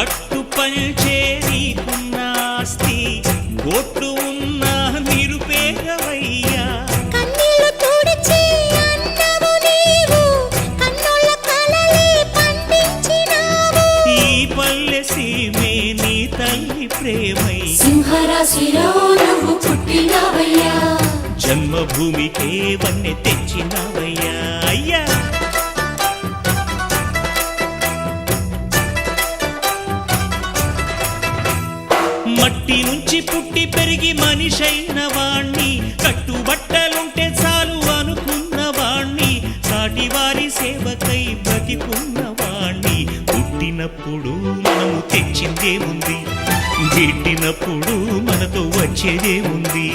కట్టు పంచే నీకున్న ఆస్తి కోట్లు ఉన్న నిరుపేదవయ్యా ఈ పల్లె సీమే నీ తల్లి ప్రేమై సింహరాశిలో నువ్వు పుట్టినవయ్యా. జన్మభూమికే వన్నె తెచ్చినవయ్యా. మట్టి నుంచి పుట్టి పెరిగి మనిషైన వాణ్ణి కట్టుబట్టలుంటే చాలు అనుకున్న వాణ్ణి సాటి వారి సేవకై బ్రతికున్న వాణ్ణి. పుట్టినప్పుడు మనము తెచ్చిందే ఉంది గిట్టినప్పుడు మనతో వచ్చేదే ఉంది.